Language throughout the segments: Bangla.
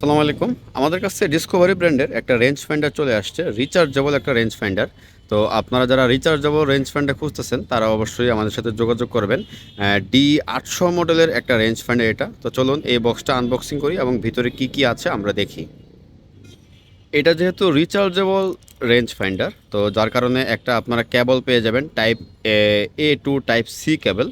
আসসালামু আলাইকুম। আমাদের কাছে ডিসকভারি ব্র্যান্ডের একটা রেঞ্জ ফ্যান্ডার চলে আসছে রিচার্জেবল একটা রেঞ্জ ফ্যান্ডার তো আপনারা যারা রিচার্জেবল রেঞ্জ ফাইন্ডার খুঁজতেছেন, তারা অবশ্যই আমাদের সাথে যোগাযোগ করবেন। ডি আটশো মডেলের একটা রেঞ্জ ফাইন্ডার এটা। তো চলুন এই বক্সটা আনবক্সিং করি এবং ভিতরে কি কি আছে আমরা দেখি। এটা যেহেতু রিচার্জেবল রেঞ্জ ফাইন্ডার তো যার কারণে একটা আপনারা কেবল পেয়ে যাবেন type A to type C cable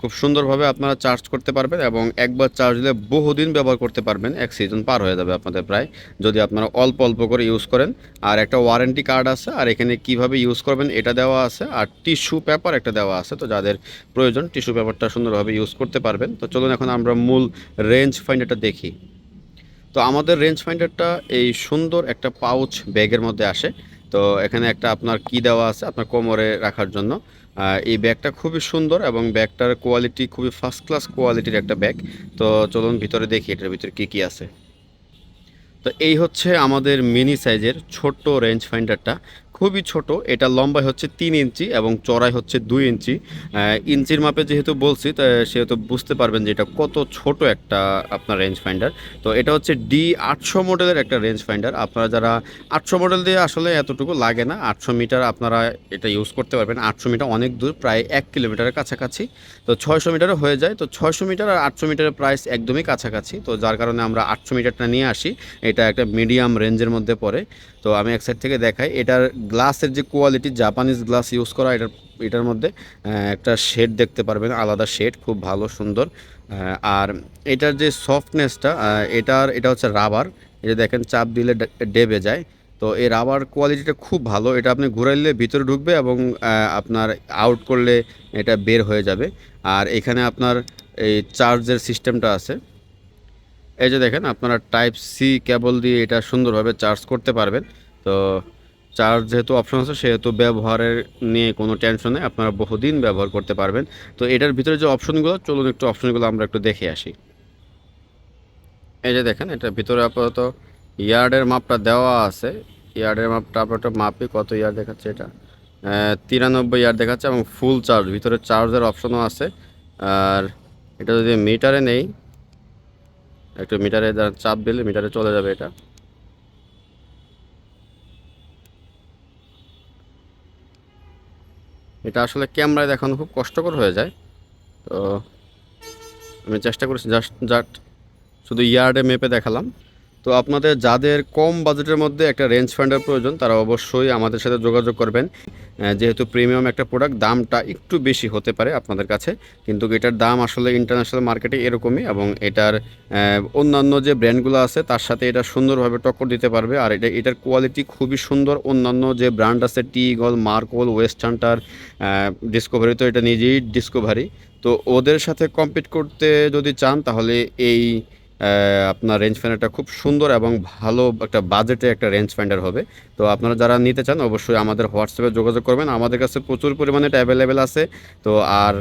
খুব সুন্দরভাবে আপনারা চার্জ করতে পারবেন এবং একবার চার্জ দিলে বহুদিন ব্যবহার করতে পারবেন, এক সিজন পার হয়ে যাবে আপনাদের প্রায়, যদি আপনারা অল্প অল্প করে ইউজ করেন। আর একটা ওয়ারেন্টি কার্ড আছে, আর এখানে কীভাবে ইউজ করবেন এটা দেওয়া আছে, আর টিস্যু পেপার একটা দেওয়া আছে, তো যাদের প্রয়োজন টিস্যু পেপারটা সুন্দরভাবে ইউজ করতে পারবেন। তো চলুন এখন আমরা মূল রেঞ্জ ফাইন্ডারটা দেখি। তো আমাদের রেঞ্জ ফাইন্ডারটা এই সুন্দর একটা পাউচ ব্যাগের মধ্যে আসে। তো এখানে একটা আপনার কি দেওয়া আছে আপনার কোমরে রাখার জন্য। এই ব্যাগটা খুবই সুন্দর এবং ব্যাগটার কোয়ালিটি খুবই ফার্স্ট ক্লাস কোয়ালিটির একটা ব্যাগ তো চলুন ভিতরে দেখি এটার ভিতরে কী কী আছে। তো এই হচ্ছে আমাদের মিনি সাইজের ছোট্ট রেঞ্জ ফাইন্ডারটা খুবই ছোট, এটা লম্বায় হচ্ছে তিন ইঞ্চি এবং চড়াই হচ্ছে দুই ইঞ্চি। ইঞ্চির মাপে যেহেতু বলছি সেহেতু বুঝতে পারবেন যে এটা কত ছোট একটা আপনার রেঞ্জ ফাইন্ডার তো এটা হচ্ছে ডি আটশো মডেলের একটা রেঞ্জ ফাইন্ডার আপনারা যারা আটশো মডেল দিয়ে আসলে এতটুকু লাগে না, আটশো মিটার আপনারা এটা ইউজ করতে পারবেন। আটশো মিটার অনেক দূর, প্রায় এক কিলোমিটারের কাছাকাছি। তো ছয়শো মিটারও হয়ে যায়। তো ছয়শো মিটার আর আটশো মিটারের প্রাইস একদমই কাছাকাছি। তো যার কারণে আমরা আটশো মিটারটা নিয়ে আসি। এটা একটা মিডিয়াম রেঞ্জের মধ্যে পড়ে। তো আমি এক সাইড থেকে দেখাই। এটার গ্লাসের যে কোয়ালিটি জাপানিজ গ্লাস ইউজ করা, এটার এটার মধ্যে একটা শেড দেখতে পারবেন, আলাদা শেড খুব ভালো, সুন্দর। আর এটার যে সফটনেসটা এটার, এটা হচ্ছে রাবার এটা দেখেন, চাপ দিলে ডেবে যায়। তো এই রাবার কোয়ালিটিটা খুব ভালো। এটা আপনি ঘুরাইলে ভিতরে ঢুকবে এবং আপনার আউট করলে এটা বের হয়ে যাবে। আর এখানে আপনার এই চার্জের সিস্টেমটা আছে। এই যে দেখেন, আপনারা টাইপ সি কেবল দিয়ে এটা সুন্দরভাবে চার্জ করতে পারবেন। তো চার্জ যেহেতু অপশন আছে, সেহেতু ব্যবহারের নিয়ে কোনো টেনশন নেই, আপনারা বহুদিন ব্যবহার করতে পারবেন। তো এটার ভিতরে যে অপশনগুলো চলুন একটু অপশনগুলো আমরা একটু দেখে আসি। এই যে দেখেন, এটার ভিতরে আপাতত ইয়ার্ডের মাপটা দেওয়া আছে। ইয়ার্ডের মাপটা আপাতত মাপি কত ইয়ার্ড দেখাচ্ছে এটা? তিরানব্বই ইয়ার্ড দেখাচ্ছে এবং ফুল চার্জ ভিতরে চার্জের অপশনও আছে। আর এটা যদি মিটারে নেই একটু মিটারে চাপ দিলে মিটারে চলে যাবে এটা। এটা আসলে ক্যামেরায় দেখানো খুব কষ্টকর হয়ে যায়। তো আমি চেষ্টা করেছি, জাস্ট জাস্ট শুধু ইয়ার্ডে মেপে দেখালাম। তো আপনাদের যাদের কম বাজেটের মধ্যে একটা রেঞ্জ ফান্ডের প্রয়োজন, তারা অবশ্যই আমাদের সাথে যোগাযোগ করবেন। যেহেতু প্রিমিয়াম একটা প্রোডাক্ট দামটা একটু বেশি হতে পারে আপনাদের কাছে। কিন্তু এটার দাম আসলে ইন্টারন্যাশনাল মার্কেটে এরকমই এবং এটার অন্যান্য যে ব্র্যান্ডগুলো আছে, তার সাথে এটা সুন্দরভাবে টক্কর দিতে পারবে। আর এটা, এটার কোয়ালিটি খুবই সুন্দর। অন্যান্য যে ব্র্যান্ড আছে টি গল মার্কোল ওয়েস্ট হান্টার ডিসকভারি তো এটা নিজেই ডিসকভারি তো ওদের সাথে কম্পিট করতে যদি চান, তাহলে এই আপনার রেঞ্জ ফাইন্ডারটা খুব সুন্দর এবং ভালো একটা বাজেটে একটা রেঞ্জ ফাইন্ডার হবে। তো আপনারা যারা নিতে চান, অবশ্যই আমাদের হোয়াটসঅ্যাপে যোগাযোগ করবেন। আমাদের কাছে প্রচুর পরিমাণে এটা অ্যাভেলেবেল আছে। তো আর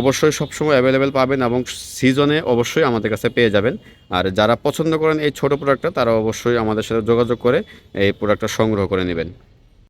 অবশ্যই সবসময় অ্যাভেলেবেল পাবেন এবং সিজনে অবশ্যই আমাদের কাছে পেয়ে যাবেন। আর যারা পছন্দ করেন এই ছোট প্রোডাক্টটা তারা অবশ্যই আমাদের সাথে যোগাযোগ করে এই প্রোডাক্টটা সংগ্রহ করে নেবেন।